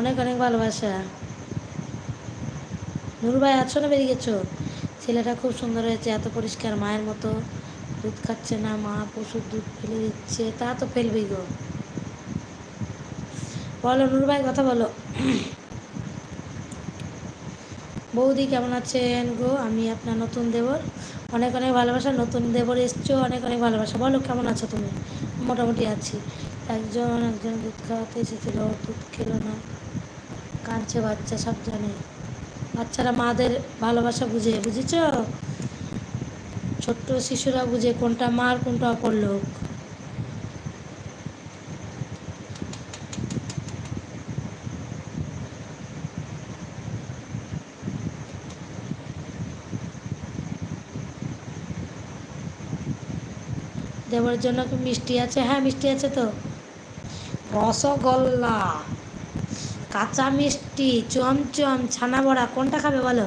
অনেক অনেক ভালোবাসা। নুরু ভাই, আছো না বেরিয়ে গেছো? ছেলেটা খুব সুন্দর হয়েছে, এত পরিষ্কার, মায়ের মতো। দুধ খাচ্ছে না, মা পশুর দুধ ফেলে দিচ্ছে, তা তো ফেলবেই গো। বলো নুরু ভাই, কথা বলো। বৌদি কেমন আছেন গো? আমি আপনার নতুন দেবর। অনেক অনেক ভালোবাসা, নতুন দেবর এসছো, অনেক অনেক ভালোবাসা। বলো কেমন আছো তুমি? মোটামুটি আছি। একজন একজন দুধ খাওয়াতে এসেছিল, দুধ খেলো না। কাঁদছে বাচ্চা সব জানে। বাচ্চারা মাদের ভালোবাসা বুঝে, বুঝেছ? ছোট্ট শিশুরা বুঝে কোনটা মার, কোনটা অপর লোক। দেবরের জন্য কি মিষ্টি আছে? হ্যাঁ মিষ্টি আছে তো। রসগোল্লা। কাঁচা মিষ্টি চমচম ছানা বড়া কোনটা খাবে বলো?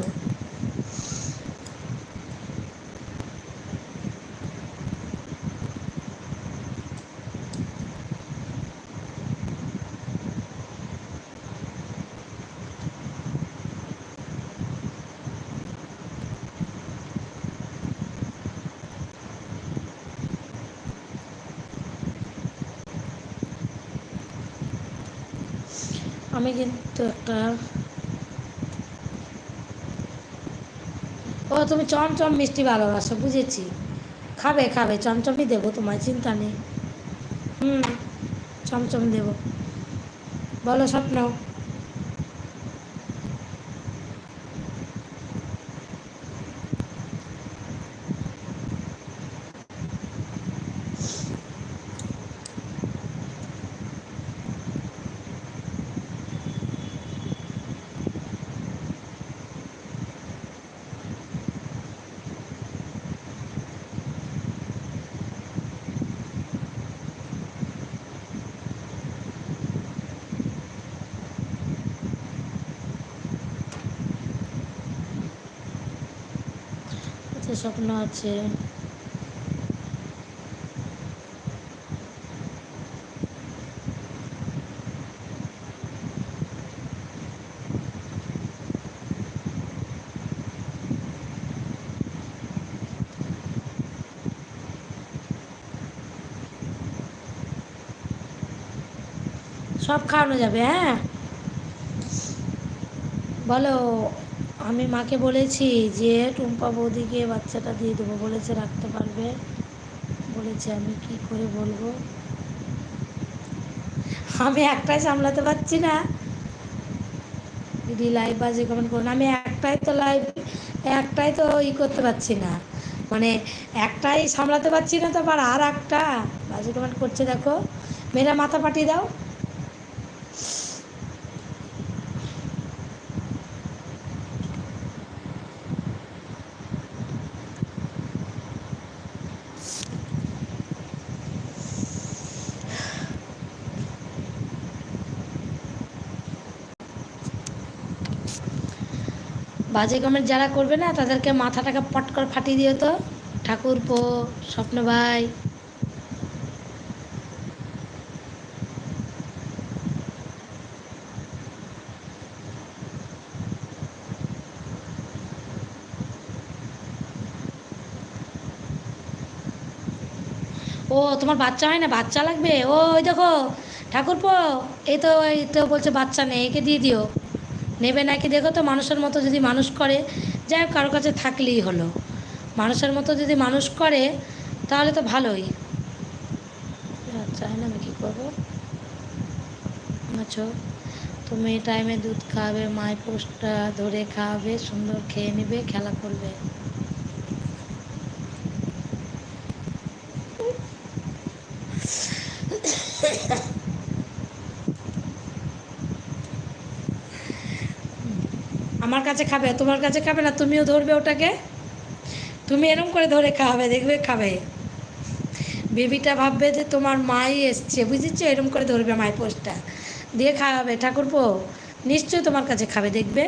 আমি কিন্তু একটা ও, তুমি চমচম মিষ্টি ভালোবাসো, বুঝেছি। খাবে খাবে, চমচমই দেবো, তোমার চিন্তা নেই। হুম, চমচম দেবো। বলো স্বপ্ন। আচ্ছা স্বপ্ন আছে। সব খাওয়ানো যাবে হ্যাঁ? বলো। আমি মাকে বলেছি যে, টুম্পা বৌদিকে বাচ্চাটা দিয়ে দেবো। বলেছে, রাখতে পারবে? বলেছে, আমি কি করে বলব? আমি একটাই সামলাতে পারছি না। দিদি লাইভ বাজে কমেন্ট করুন। আমি একটাই তো লাইভ একটাই তো ই করতে পারছি না। মানে একটাই সামলাতে পারছি না তো আবার আর একটা বাজে কমেন্ট করছে, দেখো। মেয়েরা মাথা পাঠিয়ে দাও। বাজে কমেন্ট যারা করবে না, তাদেরকে মাথাটাকে পট করে ফাটিয়ে দিও তো। ঠাকুর পো, স্বপ্ন ভাই। ও, তোমার বাচ্চা হয় না? বাচ্চা লাগবে? ও, ওই দেখো ঠাকুরপো এই তো এই তো বলছে বাচ্চা নেই, একে দিয়ে দিও। নেবে নাকি? দেখো তো, মানুষের মতো যদি মানুষ করে, যাই হোক, কারও কাছে থাকলেই হলো। মানুষের মতো যদি মানুষ করে, তাহলে তো ভালোই। চাই না আমি কী করব। আছো তুমি টাইমে দুধ খাওয়াবে মায় পোস্টটা ধরে খাওয়াবে সুন্দর খেয়ে নেবে, খেলা করবে। আমার কাছে খাবে, তোমার কাছে খাবে না, তুমিও ধরবে ওটাকে? তুমি এরম করে ধরে খাওয়াবে, দেখবে খাবে। বেবিটা ভাববে যে তোমার মাই এসছে, বুঝেছ? এরম করে ধরবে মায়ের পোস্টটা। দিয়ে খাওয়াবে, ঠাকুরপো, নিশ্চয়ই তোমার কাছে খাবে, দেখবে?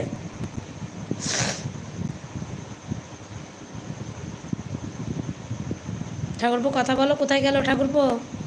ঠাকুরপো, কথা বলো, কোথায় গেল ঠাকুরপো?